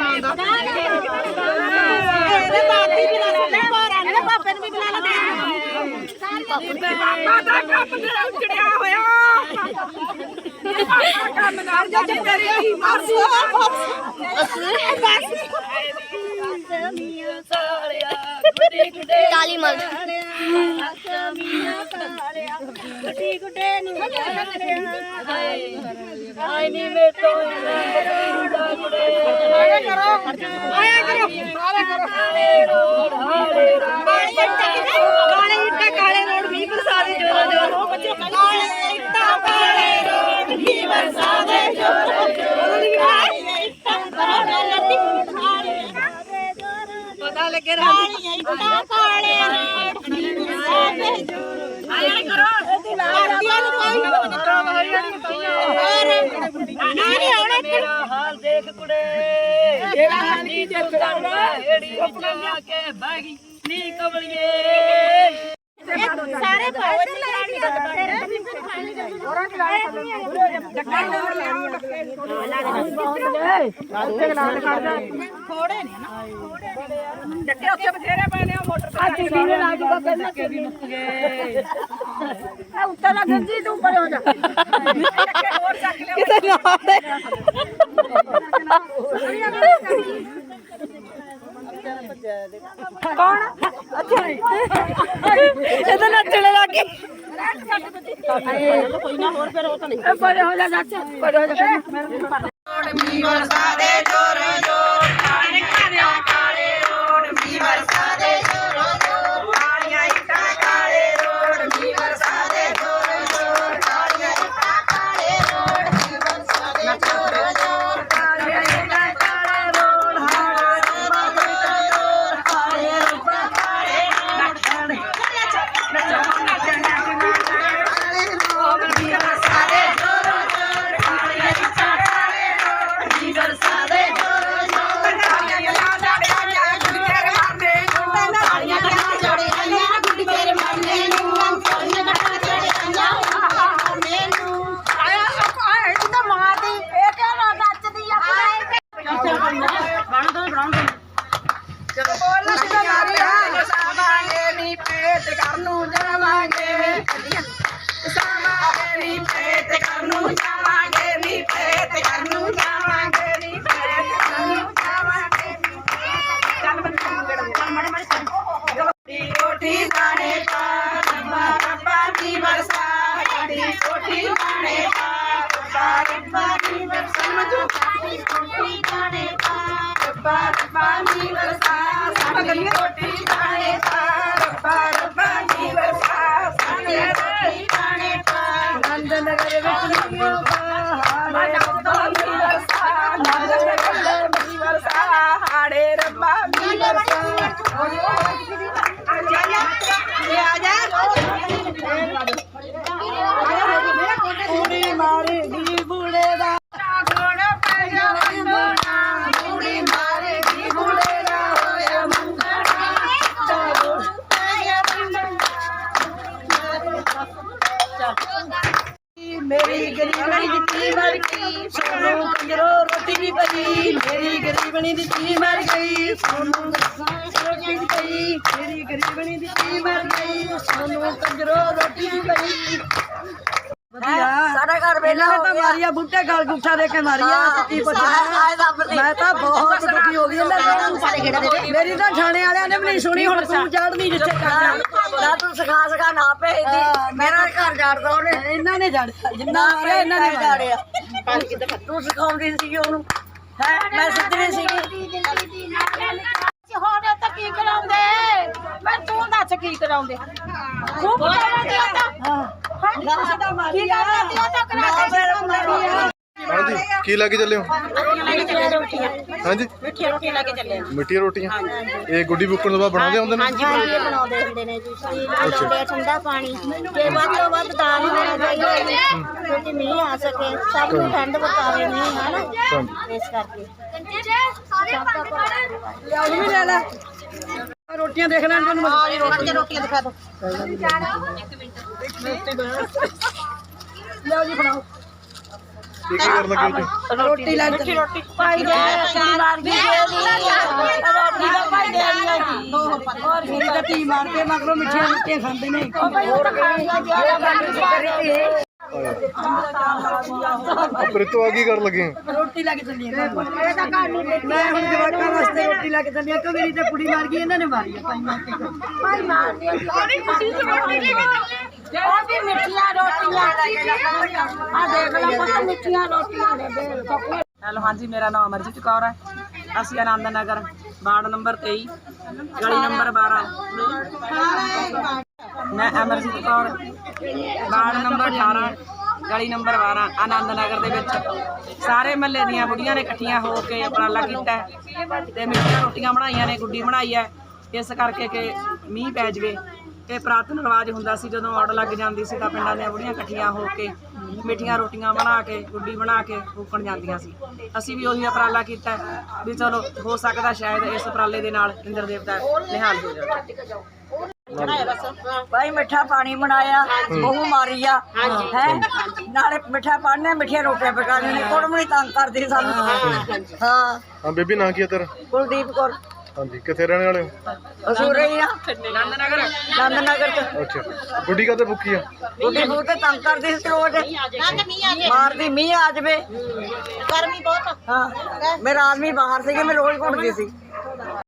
ਗਾਉਣਾ ਆਉਂਦਾ ਇਹਦੇ ਦਾਦੀ ਵੀ ਲਾ ਲੈ ਭਾਰਾ ਨੇ। ਪਾਪੇ ਨੂੰ ਵੀ ਬੁਲਾ ਲੈ ਮਾਤਾ ਕੱਪ ਤੇ ਉਜੜਿਆ ਹੋਇਆ। ਕੰਮ ਕਰ ਜਾ ਕਰੀ ਬਸ ਕਾਲੀ ਮਲ ਆਇਆ ਕਰੋ ਆਇਆ ਕਰੋ ਕਾਲੇ ਇੱਟਾਂ ਕਾਲੇ ਰੋਡ ਵੀ ਬਰਸਾਦੇ ਜੋਰੋ ਜੋਰੋ ਬੱਚੇ ਕਾਲੇ ਇੱਟਾਂ ਕਾਲੇ ਰੋਡ ਵੀ ਬਰਸਾਦੇ ਜੋਰੋ ਜੋਰੋ ਕਾਲੇ ਇੱਟਾਂ ਕਾਲੇ ਰੋਡ ਪਤਾ ਲੱਗੇ ਕਾਲੇ ਇੱਟਾਂ ਕਾਲੇ ਰੋਡ ਆਇਆ ਕਰੋ ਲਾੜੀਆਂ ਨੂੰ ਕੋਈ ਨਾ ਮਾਰੀਆਂ ਨਹੀਂ ਆਉਣਾ ਮੇਰਾ ਹਾਲ ਦੇਖ ਕੁੜੇ ਜਿਹੜਾ ਨਹੀਂ ਦੇਖਦਾ ਏੜੀ ਆ ਕੇ ਬਹਿ ਗਈ। ਨੀ ਕਵਲੀਏ ਸਾਰੇ ਪਾਓ ਡੱਕੇ ਉੱਥੇ ਬਥੇਰੇ ਪਏ ਨੇ ਉਹ ਮੋਟਰ ਤੇ ਗੱਡੀ ਨੇ ਲਾ ਜੂਗਾ ਕਹਿੰਦਾ ਕੇ ਵੀ ਮੁੱਕ ਗਏ ਉੱਤੇ ਨਾ ਗੰਜੀ ਤੂੰ ਪਰੇ ਹੋ ਜਾ ਡੱਕੇ ਹੋਰ ਚੱਕ ਲਿਆ ਕਿਤੇ ਕੌਣ ਅੱਛਾ ਇਹਦਾ ਨੱਚਣ ਲੱਗੇ ਕੋਈ ਨਾ ਹੋਰ ਫਿਰ ਉਹ ਤਾਂ ਨਹੀਂ। ਪਰੇ ਹੋ ਜਾ ਨੱਚ। ਪਰੇ ਹੋ ਜਾ। ਸਾਵਾਂਗੇ ਸਾਡੀ ਗਰੀਬਣੀ ਦੀ ਮਰ ਗਈ, ਸਾਨੂੰ ਕੰਜਰੋ ਰੋਟੀ ਵੀ ਪਈ ਮੇਰੀ ਗਰੀਬਣੀ ਦੀ ਤੀ ਮਰ ਗਈ, ਸਾਨੂੰ ਰੋਟੀ ਵੀ ਪਈ ਮੇਰੀ ਗਰੀਬਣੀ ਦੀ ਤੀ ਮਰ ਗਈ, ਸਾਨੂੰ ਕੰਜਰੋ ਰੋਟੀ ਵੀ ਪਈ ਤਾਂ ਮਾਰੀਆ ਬੂਟੇ ਗਲ ਗੁੱਠਾ ਦੇ ਕੇ ਮਾਰੀਆ ਕੀ ਪੁੱਛਣਾ? ਮੈਂ ਤਾਂ ਬਹੁਤ ਦੁਖੀ ਹੋ ਗਈ ਇਹਨਾਂ ਦੇ ਮੇਰੀ ਤਾਂ ਥਾਣੇ ਵਾਲਿਆਂ ਨੇ ਵੀ ਨਹੀਂ ਸੁਣੀ ਹੁਣ ਤੂੰ ਚੜਦੀ ਜਿੱਥੇ ਚੜਦਾ ਨਾ ਤੂੰ ਸਿਖਾ ਸਿਖਾ ਨਾ ਭੇਜਦੀ ਮੇਰਾ ਘਰ ਜਾੜਦਾ ਉਹਨੇ। ਇਹਨਾਂ ਨੇ ਜੜਿਆ ਜਿੰਨਾ ਮਾਰਿਆ ਇਹਨਾਂ ਨੇ ਜਾੜਿਆ। ਤੂੰ ਸਿਖਾਉਂਦੀ ਸੀ ਉਹਨੂੰ। ਹੈ ਮੈਂ ਸਿੱਧੀ ਸੀਗੀ। ਹੋਣੇ ਤਾਂ ਕੀ ਕਰਾਉਂਦੇ? ਮੈਂ ਤੂੰ ਦੱਸ ਕੀ ਕਰਾਉਂਦੇ? ਤੂੰ ਕਰਾਉਂਦੇ ਤਾਂ। ਕੀ ਕਰਨਾ ਤੇ ਉਹ ਤਾਂ ਕਰਾ ਹਾਂਜੀ ਕੀ ਲੈ ਕੇ ਚੱਲੇ ਹੋ? ਹਾਂਜੀ। ਮਿੱਠੀਆਂ ਰੋਟੀਆਂ ਲੈ ਕੇ ਚੱਲੇ ਮਿੱਠੀਆਂ ਰੋਟੀਆਂ? ਇਹ ਗੁੱਡੀ ਬੁੱਕਣ ਤੋਂ ਬਾਅਦ ਬਣਾਉਂਦੇ ਹੁੰਦੇ ਨੇ? ਹਾਂਜੀ ਬਣਾਉਂਦੇ ਹੁੰਦੇ ਨੇ ਜੀ। ਆ ਠੰਡਾ ਪਾਣੀ ਤੇ ਵੱਧ ਤੋਂ ਵੱਧ ਦਾਲ ਹੋਣਾ ਚਾਹੀਦਾ ਹੈ ਕਿਉਂਕਿ ਮੀਂਹ ਆ ਸਕੇ ਸਭ ਨੂੰ ਠੰਡ ਬਤਾਵੇ ਮੀਂਹ ਹੈ ਨਾ? ਇਸ ਕਰਕੇ। ਲਿਆਉਣ ਵੀ ਲੈ ਲੈ। ਰੋਟੀਆਂ ਦੇਖ ਲੈਣ ਤੁਹਾਨੂੰ ਹਾਂ ਜੀ ਰੋਟੀਆਂ ਰੋਟੀਆਂ ਦਿਖਾ ਦਿਓ। ਲਓ ਜੀ ਬਣਾਓ। ਕੀ ਕਰਨ ਲੱਗੇ ਜੀ। ਰੋਟੀ ਲੈ ਰੋਟੀ। ਭਾਈ ਦੇ ਸ਼ਾਨਦਾਰ ਦੀ ਰੋਟੀ ਦਾ ਭਾਈ ਦੇ ਜੀ ਹੋਰ ਮੇਰੀ ਤਾਂ ਮਾਰਦੇ ਮਗਰੋਂ ਮਿੱਠੀਆਂ ਮਿੱਠੀਆਂ ਖਾਂਦੇ ਨੇ। ਆ ਕੀ ਕਰਨ ਲੱਗੇ? ਰੋਟੀ ਲੈ ਕੇ ਚੱਲੀ ਆ ਮੈਂ ਹੁਣ ਜਵਾਕਾਂ ਵਾਸਤੇ ਰੋਟੀ ਲੈ ਕੇ ਚੱਲੀ ਆ ਕਿ ਮੇਰੀ ਤਾਂ ਕੁੜੀ ਮਰ ਗਈ ਇਹਨਾਂ ਨੇ ਮਾਰੀ ਆ ਭਾਈ ਮਾਰ ਕੇ ਉਹ ਵੀ ਮਿੱਠੀਆਂ ਰੋਟੀਆਂ ਆ ਦੇਖ ਲਓ ਪੁੱਤ ਮਿੱਠੀਆਂ ਰੋਟੀਆਂ ਨੇ ਬੇਲ ਹੈਲੋ ਹਾਂਜੀ ਮੇਰਾ ਨਾਮ ਅਮਰਜੀਤ ਕੌਰ ਹੈ। ਅਸੀਂ ਆਨੰਦ ਨਗਰ ਵਾਰਡ ਨੰਬਰ 23 ਗਲੀ ਨੰਬਰ 12 ਮੈਂ ਅਮਰਜੀਤ ਕੌਰ, ਵਾਰਡ ਨੰਬਰ 18 ਗਲੀ ਨੰਬਰ 12 ਆਨੰਦ ਨਗਰ ਦੇ ਵਿੱਚ। ਸਾਰੇ ਮਹੱਲੇ ਦੀਆਂ ਬੁੜੀਆਂ ਨੇ ਇਕੱਠੀਆਂ ਹੋ ਕੇ ਉਪਰਾਲਾ ਕੀਤਾ ਹੈ ਤੇ ਮਿੱਠੀਆਂ ਰੋਟੀਆਂ ਬਣਾਈਆਂ ਨੇ, ਗੁੱਡੀ ਬਣਾਈ ਹੈ। ਇਸ ਕਰਕੇ ਕਿ ਮੀਂਹ ਪੈ ਜਵੇ ਇਹ ਪ੍ਰਾਤਨ ਰਿਵਾਜ ਹੁੰਦਾ ਸੀ, ਜਦੋਂ ਔੜ ਲੱਗ ਜਾਂਦੀ ਸੀ ਤਾਂ ਪਿੰਡਾਂ ਦੀਆਂ ਬੁੜੀਆਂ ਇਕੱਠੀਆਂ ਹੋ ਕੇ ਮਿੱਠੀਆਂ ਰੋਟੀਆਂ ਬਣਾ ਕੇ, ਗੁੱਡੀ ਬਣਾ ਕੇ ਫੂਕਣ ਜਾਂਦੀਆਂ ਸੀ। ਅਸੀਂ ਵੀ ਉਹੀ ਉਪਰਾਲਾ ਕੀਤਾ ਵੀ ਚਲੋ ਹੋ ਸਕਦਾ ਸ਼ਾਇਦ ਇਸ ਉਪਰਾਲੇ ਦੇ ਨਾਲ ਇੰਦਰ ਦੇਵਤਾ ਨਿਹਾਲ ਹੋ ਜਾਵੇ। ਭਾਈ ਮਿੱਠਾ ਪਾਣੀ ਬਣਾਇਆ ਬਹੂ ਮਾਰੀ ਆ। ਹੈ? ਨਾਲੇ ਮਿੱਠਾ ਪਾਣੀ ਮਿੱਠੀਆਂ ਰੋਟੀਆਂ ਪਕਾਉਣੀਆਂ ਨੇ ਕੁੜਮਣੀ ਤੰਗ ਕਰਦੀ ਸਾਨੂੰ। ਹਾਂ ਹਾਂ। ਬੇਬੀ ਨਾਂ ਕੀ ਹੈ ਤੇਰਾ? ਕੁਲਦੀਪ ਕੌਰ। ਹਾਂਜੀ ਕਿੱਥੇ ਰਹਿਣ ਵਾਲੇ ਹੋ? ਅਸੂਰੇ ਹੀ ਆ। ਨੰਦ ਨਗਰ ਨੰਦ ਨਗਰ ਚ। ਅੱਛਾ। ਗੁੱਡੀ ਕਾਤੇ ਫੁੱਕੀ ਆ? ਬੁੱਢੀ ਬਹੂ ਤੇ ਤੰਗ ਕਰਦੀ ਸੀ ਰੋਜ਼। ਮਾਰਦੀ ਮੀਂਹ ਆ ਜਾਵੇ। ਗਰਮੀ ਬਹੁਤ ਹਾਂ। ਮੇਰਾ ਆਦਮੀ ਬਾਹਰ ਸੀਗੇ ਮੈਂ ਰੋਜ਼ ਘੁੰਮਦੀ ਸੀ।